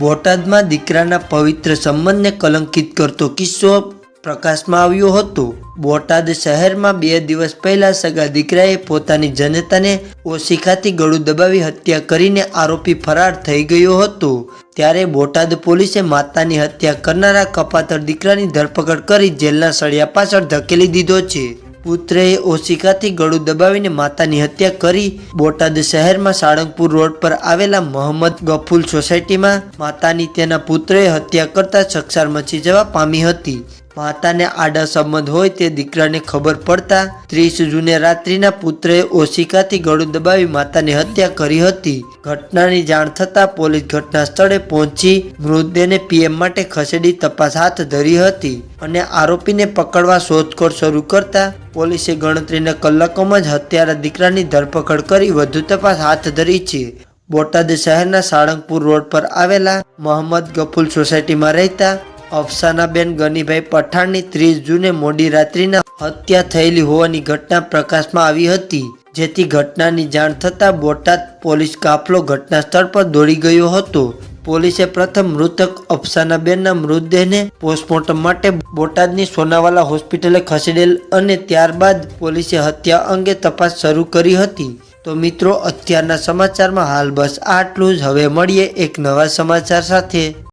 બોટાદમાં દીકરાના પવિત્ર સંબંધને કલંકિત કરતો કિસ્સો પ્રકાશમાં આવ્યો હતો. બોટાદ શહેરમાં બે દિવસ પહેલા સગા દીકરાએ પોતાની જનતાને ઓશિકાથી ગળું દબાવી હત્યા કરીને આરોપી ફરાર થઈ ગયો હતો. ત્યારે બોટાદ પોલીસે માતાની હત્યા કરનારા કપાતર દીકરાની ધરપકડ કરી જેલના સળિયા પાછળ ધકેલી દીધો છે. પુત્રએ ઓશિકાથી ગળું દબાવીને માતાની હત્યા કરી બોટાદ શહેરમાં સાળંગપુર રોડ પર આવેલા મોહમ્મદ ગફુલ સોસાયટીમાં માતાની તેના પુત્રએ હત્યા કરતા ચકચાર મચી જવા પામી હતી. માતાને આડા સંબંધ હોય તે દીકરાને ખબર પડતા ત્રીસ જૂને રાત્રિના પુત્રએ ઓશિકાથી ગળું દબાવી માતાની હત્યા કરી હતી. ઘટનાની જાણ થતાં પોલીસ ઘટના સ્થળે પહોંચી મૃતદેહને પીએમ માટે ખસેડી તપાસ હાથ ધરી હતી અને આરોપીને પકડવા શોધખોળ શરૂ કરતા પોલીસે ગણતરીના કલાકોમાં જ હત્યારા દીકરાની ધરપકડ કરી વધુ તપાસ હાથ ધરી છે. બોટાદ શહેરના સાળંગપુર રોડ પર આવેલા મોહમ્મદ ગફુલ સોસાયટીમાં રહેતા અફસાનાબેન ગનીભાઈ પઠાણની ત્રીસ જૂને મોડી રાત્રિના હત્યા થયેલી હોવાની ઘટના પ્રકાશમાં આવી હતી, જેથી ઘટનાની જાણ થતાં બોટાદ પોલીસ કાફલો ઘટના સ્થળ પર દોડી ગયો હતો. પોલીસે પ્રથમ મૃતક અફસાનાબેનના મૃતદેહને પોસ્ટમોર્ટમ માટે બોટાદની સોનાવાલા હોસ્પિટલે ખસેડેલ અને ત્યારબાદ પોલીસે હત્યા અંગે તપાસ શરૂ કરી હતી. તો મિત્રો, અત્યારના સમાચારમાં હાલ બસ આટલું જ. હવે મળીએ એક નવા સમાચાર સાથે.